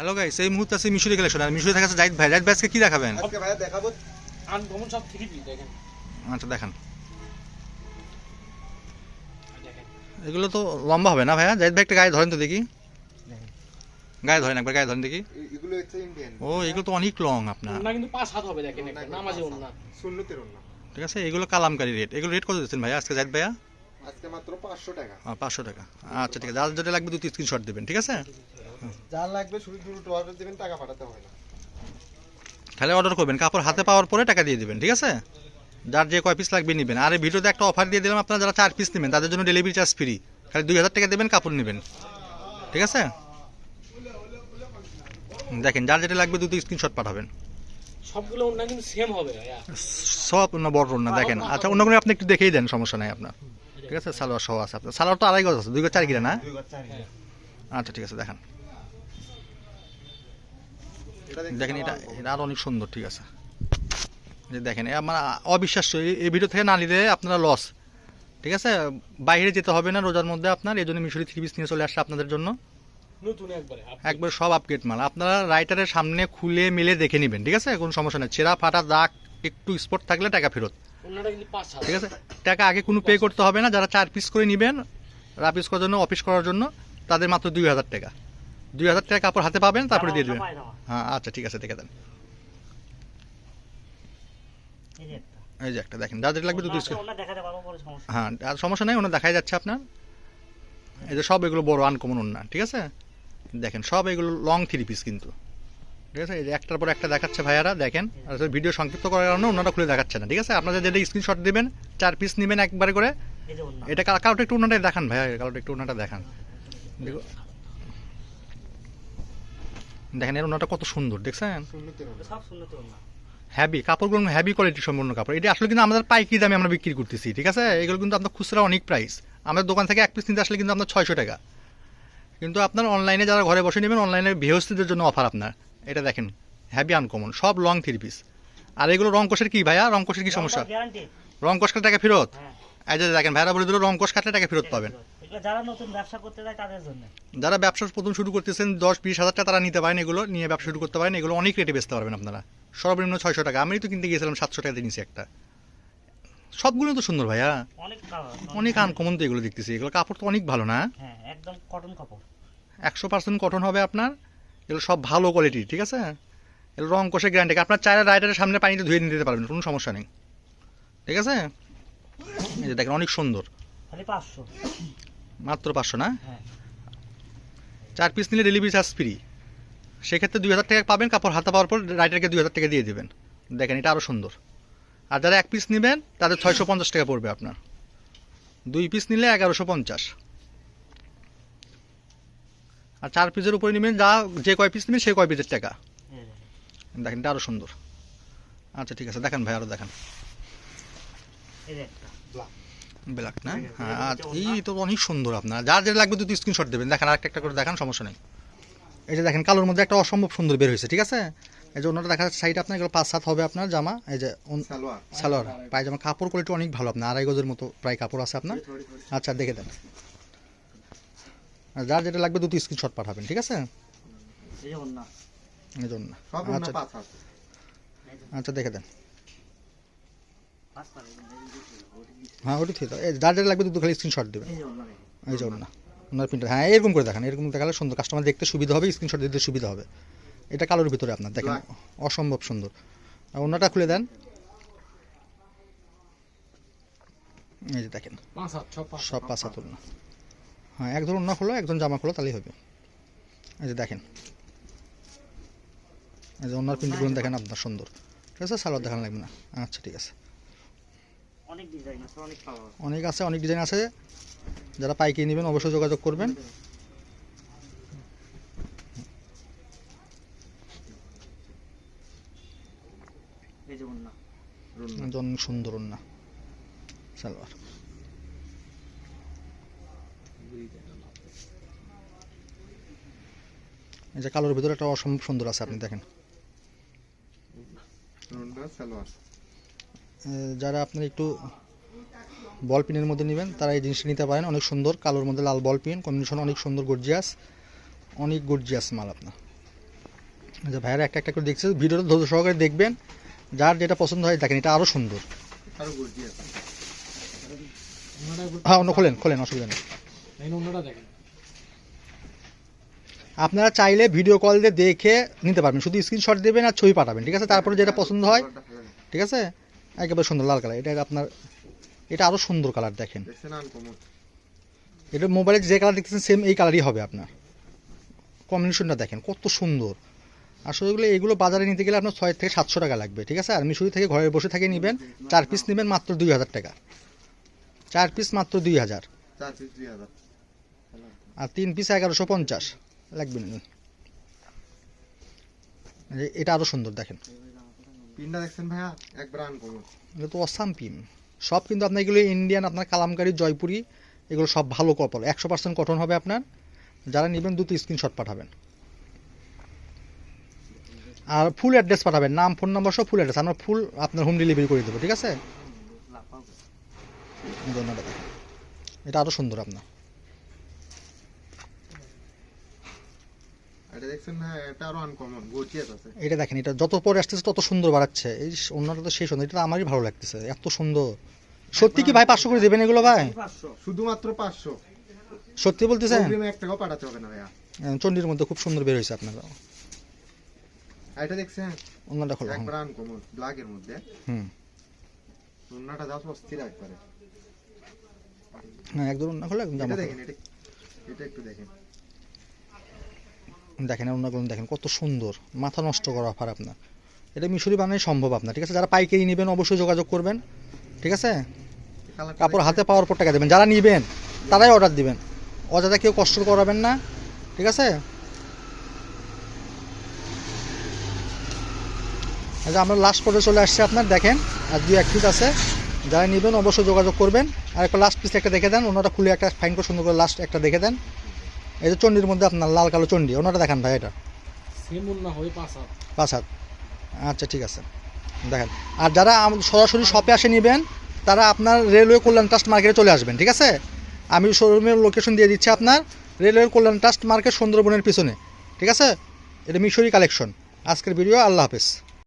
Hello guys এই মুহূর্তে আছে মিশরি কালেকশন আর মিশরি থাকা জাহিদ ভাই। জাহিদ ভাই আজকে কি দেখাবেন? আজকে ভাইয়া দেখাবো আনকমন সব থ্রি পিস দেখেন। আচ্ছা দেখান। দেখেন। এগুলো তো লম্বা হবে না ভাইয়া? জাহিদ ভাই একটা গায়ে ধরেন তো দেখি। গায়ে ধরেন একবার গায়ে ধরেন দেখি। এগুলো হচ্ছে ইন্ডিয়ান ও এগুলো তো অনেক লং আপনার। ওন্না কিন্তু পাঁচ হাত হবে দেখেন একটা নামাজে ওন্না শূন্যতের না ঠিক আছে এগুলো কালামকারি রেট এগুলো রেট কত দিচ্ছেন ভাইয়া আজকে জাহিদ ভাইয়া? আজকে মাত্র পাঁচশো টাকা। পাঁচশো টাকা। আচ্ছা ঠিক আছে যার যেটা লাগবে দুটি স্ক্রিনশট দেবেন ঠিক আছে? যার লাগবে শুধু শুধু অর্ডার দেবেন টাকা পাঠাতে হবে না। তাহলে অর্ডার করবেন। কাপড় হাতে পাওয়ার পরে টাকা দিয়ে দেবেন ঠিক আছে? যার যে কয় পিস লাগবে নেবেন। আর এই ভিডিওতে একটা অফার দিয়ে দিলাম আপনারা যারা চার পিস নেবেন তাদের জন্য ডেলিভারি চার্জ ফ্রি খালি দুই হাজার টাকা দেবেন কাপড় নেবেন। ঠিক আছে? দেখেন যার যেটা লাগবে দুটো স্ক্রিনশট পাঠাবেন। সবগুলো ওন্না কিন্তু সেম হবে সব না বড় না দেখেন। আচ্ছা অন্য কোনো আপনি একটু দেখেই দেন সমস্যা নাই আপনার। ঠিক আছে? সালোয়ার সহ আছে আপনার। সালোয়ার তো আড়াই গজ আছে দুই গজ চার গিরা না? আচ্ছা ঠিক আছে দেখান। দেখেন এটা এটা আরও অনেক সুন্দর ঠিক আছে। যে দেখেন আমার অবিশ্বাস্য এই- এই ভিডিও থেকে না নিলে আপনারা লস ঠিক আছে? বাইরে যেতে হবে না রোজার মধ্যে আপনার এই জন্য মিশরি থ্রি পিস নিয়ে চলে আসছে আপনাদের জন্য। নতুন একবারে একবার সব আপগ্রেড মাল। আপনারা রাইটারের সামনে খুলে মিলে দেখে নেবেন ঠিক আছে? কোনো সমস্যা নেই। ছেঁড়া ফাটা দাগ একটু স্পট থাকলে টাকা ফেরত। ঠিক আছে? টাকা আগে কোনো পে করতে হবে না। যারা চার পিস করে নেবেন রাপিস করার জন্য অফিস করার জন্য তাদের মাত্র দুই হাজার টাকা। দুই হাজার টাকা কাপড় হাতে পাবেন তারপরে দিয়ে দেবেন। হ্যাঁ আচ্ছা ঠিক আছে দেখে দেন। এই যে একটা। দেখেন যেটা লাগবে দুটো হ্যাঁ আর সমস্যা নেই ওনার দেখাই যাচ্ছে আপনার। এই যে সব এগুলো বড় আনকমন ওনা ঠিক আছে? দেখেন সব এগুলো লং থ্রি পিস কিন্তু। ঠিক আছে? এই যে একটার পর একটা দেখাচ্ছে ভাইয়ারা দেখেন। আর ভিডিও সংক্ষিপ্ত করার কারণে ওনারা খুলে দেখাচ্ছে না ঠিক আছে? আপনাদের যেটা স্ক্রিনশট দিবেন চার পিস নেবেন একবারে করে। এটা কা- কালোটা একটু ওনাটা দেখান ভাইয়া কালোটা একটু ওনাটা দেখান। দেখো দেখেন এর ওনাটা কত সুন্দর দেখছেন? হ্যাভি কাপড়গুলো হ্যাভি কোয়ালিটি সম্পূর্ণ কাপড়। এটা আসলে কিন্তু আমাদের পাইকারি দামে আমরা বিক্রি করতেছি ঠিক আছে? এগুলো কিন্তু আপনার খুচরা অনেক প্রাইস আমাদের দোকান থেকে এক পিস নিতে আসলে কিন্তু আপনার ছয়শো টাকা। কিন্তু আপনার অনলাইনে যারা ঘরে বসে নেবেন অনলাইনে বৃহস্পতিদের জন্য অফার আপনার। এটা দেখেন হ্যাভি আনকমন সব লং থ্রি পিস আর এগুলো রং কোষের কি ভাইয়া? রং কোষের কি সমস্যা? রং কোষ কাটলে টাকা ফেরত? এই যে দেখেন ভাইরা বলে দিল রং কোষ কাটলে টাকা ফেরত পাবেন। যারা নতুন ব্যবসা করতে তাদের জন্য। যারা ব্যবসা প্রথম শুরু করতেছেন দশ বিশ হাজার টাকা তারা নিতে পারেন এগুলো নিয়ে ব্যবসা শুরু করতে পারেন এগুলো অনেক রেটে বেচতে পারবেন আপনারা। সর্বনিম্ন ছয়শো টাকা। আমি তো কিনতে গিয়েছিলাম সাতশো টাকা দিয়ে নিয়েছি একটা। সবগুলো তো সুন্দর ভাইয়া। অনেক আনকমন তো এগুলো দেখতেছি। এগুলো কাপড় তো অনেক ভালো না? হ্যাঁ একদম কটন কাপড়। একশো পার্সেন্ট কটন হবে আপনার। এগুলো সব ভালো কোয়ালিটি ঠিক আছে? এগুলো রং কষে গ্যারান্টি আপনার চায়ের রাইডারের সামনে পানিতে ধুয়ে নিতে পারবেন কোনো সমস্যা নেই। ঠিক আছে? এই যে দেখেন অনেক সুন্দর। মাত্র পাঁচশো না? হ্যাঁ। চার পিস নিলে ডেলিভারি চার্জ ফ্রি সেক্ষেত্রে দুই হাজার টাকা পাবেন কাপড় হাতে পাওয়ার পর রাইটারকে দুই হাজার টাকা দিয়ে দেবেন। দেখেন এটা আরও সুন্দর। আর যারা এক পিস নেবেন তাদের ছয়শো পঞ্চাশ টাকা পড়বে আপনার। দুই পিস নিলে এগারোশো পঞ্চাশ। আর চার পিসের উপরে নেবেন যা যে কয় পিস নেবেন সেই কয় পিসের টাকা। দেখেন এটা আরও সুন্দর। আচ্ছা ঠিক আছে দেখেন ভাই আরও দেখেন। ব্ল্যাক না? হ্যাঁ আর এই তো অনেক সুন্দর আপনার। যার যেটা লাগবে দুটো স্ক্রিনশট দেবেন। দেখেন আরেকটা একটা করে দেখান সমস্যা নেই। এই যে দেখেন কালোর মধ্যে একটা অসম্ভব সুন্দর বের হয়েছে ঠিক আছে? এই যে অন্যটা দেখা যাচ্ছে সাইড আপনার এগুলো পাঁচ সাত হবে আপনার জামা। এই যে সালোয়ার। পায়জামা। কাপড় কোয়ালিটি অনেক ভালো আপনার আড়াই গজের মতো প্রায় কাপড় আছে আপনার। আচ্ছা দেখে দেন। যার যেটা লাগবে দুটো স্ক্রিনশট পাঠাবেন ঠিক আছে? এই জন্য আচ্ছা। আচ্ছা দেখে দেন। হ্যাঁ ওটি ঠিক আছে। এই যার যেটা লাগবে দুটো খালি স্ক্রিনশট দেবেন এই যে না ওনার। প্রিন্টার হ্যাঁ এরকম করে দেখান এরকম দেখালে সুন্দর। কাস্টমার দেখতে সুবিধা হবে স্ক্রিনশট দিতে সুবিধা হবে। এটা কালোর ভিতরে আপনার দেখেন। অসম্ভব সুন্দর। আর ওনাটা খুলে দেন। এই যে দেখেন। সব পাঁচ তুল না হ্যাঁ একজন অন্য খোলো একজন জামা খোলো তাহলেই হবে। এই যে দেখেন। এই যে ওনার প্রিন্টগুলো দেখেন আপনার সুন্দর। ঠিক আছে সালোয়ার দেখানো লাগবে না। আচ্ছা ঠিক আছে। অনেক ডিজাইন আছে অনেক কালার অনেক আছে অনেক ডিজাইন আছে। যারা পাইকারি নেবেন অবশ্যই যোগাযোগ করবেন। সুন্দর না সালোয়ার। এই যে কালোর ভিতরে একটা অসম্ভব সুন্দর আছে আপনি দেখেন। সালোয়ার। যারা আপনার একটু বল পিনের মধ্যে নেবেন তারা এই জিনিসটা নিতে পারেন। অনেক সুন্দর কালোর মধ্যে লাল বল পিন। কম্বিনেশন অনেক সুন্দর গর্জিয়াস অনেক গর্জিয়াস মাল আপনার। আচ্ছা ভাইয়ারা একটা একটা করে দেখছে। ভিডিওটা ধৈর্য সহকারে দেখবেন। যার যেটা পছন্দ হয় দেখেন এটা আরও সুন্দর। হ্যাঁ অন্য খোলেন খোলেন অসুবিধা নেই। আপনারা চাইলে ভিডিও কল দিয়ে দেখে নিতে পারবেন। শুধু স্ক্রিনশট দেবেন আর ছবি পাঠাবেন ঠিক আছে? তারপরে যেটা পছন্দ হয় ঠিক আছে? একেবারে সুন্দর লাল কালার। এটা আপনার এটা আরও সুন্দর কালার দেখেন। এটা মোবাইলে যে কালার দেখতেছেন সেম এই কালারই হবে আপনার। কম্বিনেশনটা দেখেন কত সুন্দর। আসলে এগুলো এগুলো বাজারে নিতে গেলে আপনার ছয় থেকে সাতশো টাকা লাগবে ঠিক আছে? আর মিশুরি থেকে ঘরে বসে থেকে নেবেন চার পিস নেবেন মাত্র দুই হাজার টাকা। চার পিস মাত্র দুই হাজার। আর তিন পিস এগারোশো পঞ্চাশ। লাগবে না। এটা আরও সুন্দর দেখেন। পিনটা দেখছেন ভাইয়া? আনকমন এগুলো তো অসাম পিম সব কিন্তু আপনার এগুলো ইন্ডিয়ান আপনার কালামকারি, জয়পুরি, এগুলো সব ভালো কপল। একশো পার্সেন্ট কটন হবে আপনার। যারা নেবেন দুটো স্ক্রিনশট পাঠাবেন। আর ফুল অ্যাড্রেস পাঠাবেন। নাম ফোন নাম্বার সব ফুল অ্যাড্রেস আমরা ফুল আপনার হোম ডেলিভারি করে দেবো, ঠিক আছে? ধন্যবাদ। এটা আরও সুন্দর আপনার। এটা দেখছেন ভাইয়া এটা আরও আনকমন গর্জিয়াস আছে। এটা দেখেন এটা যত পরে আসতেছে তত সুন্দর বাড়াচ্ছে। এই অন্যটা তো সেই সুন্দর এটা তো আমারই ভালো লাগতেছে এত সুন্দর। সত্যি কি ভাই পাঁচশো করে দেবেন এগুলো ভাই? শুধুমাত্র পাঁচশো। সত্যি বলতেছেন? এক টাকাও পাঠাতে হবে না ভাইয়া। চন্ডির মধ্যে খুব সুন্দর বের হয়েছে আপনারা এটা দেখছেন? অন্যটা খোলো। একবার আনকমন ব্ল্যাকের মধ্যে। হুম। ওন্নাটা যাও অস্থির একবারে। হ্যাঁ একদম অন্য খোলো একদম এটা দেখেন এটা এটা একটু দেখেন। দেখেন অন্য অন্যগুলো দেখেন কত সুন্দর। মাথা নষ্ট করা অফার আপনার। এটা মিশরি বানাই সম্ভব আপনার ঠিক আছে? যারা পাইকারি নেবেন অবশ্যই যোগাযোগ করবেন ঠিক আছে? কাপড় হাতে পাওয়ার পর টাকা দেবেন। যারা নেবেন তারাই অর্ডার দিবেন। অযথা কেউ কষ্ট করাবেন না ঠিক আছে? আচ্ছা আমরা লাস্ট পর্যায়ে চলে আসছি আপনার দেখেন আর দুই এক পিস আছে। যারা নেবেন অবশ্যই যোগাযোগ করবেন। আর একটা লাস্ট পিস একটা দেখে দেন ওনারা খুলে একটা ফাইন করে সুন্দর করে লাস্ট একটা দেখে দেন। এই যে চণ্ডীর মধ্যে আপনার লাল কালো চণ্ডী ওনাটা দেখান ভাই এটা। পাঁচ হাত আচ্ছা ঠিক আছে। দেখেন। আর যারা সরাসরি শপে আসে নেবেন তারা আপনার রেলওয়ে কল্যাণ ট্রাস্ট মার্কেটে চলে আসবেন ঠিক আছে? আমি শোরুমের লোকেশন দিয়ে দিচ্ছি আপনার রেলওয়ে কল্যাণ ট্রাস্ট মার্কেট সুন্দরবনের পিছনে ঠিক আছে? এটা মিশরি কালেকশন আজকের ভিডিও আল্লাহ হাফেজ।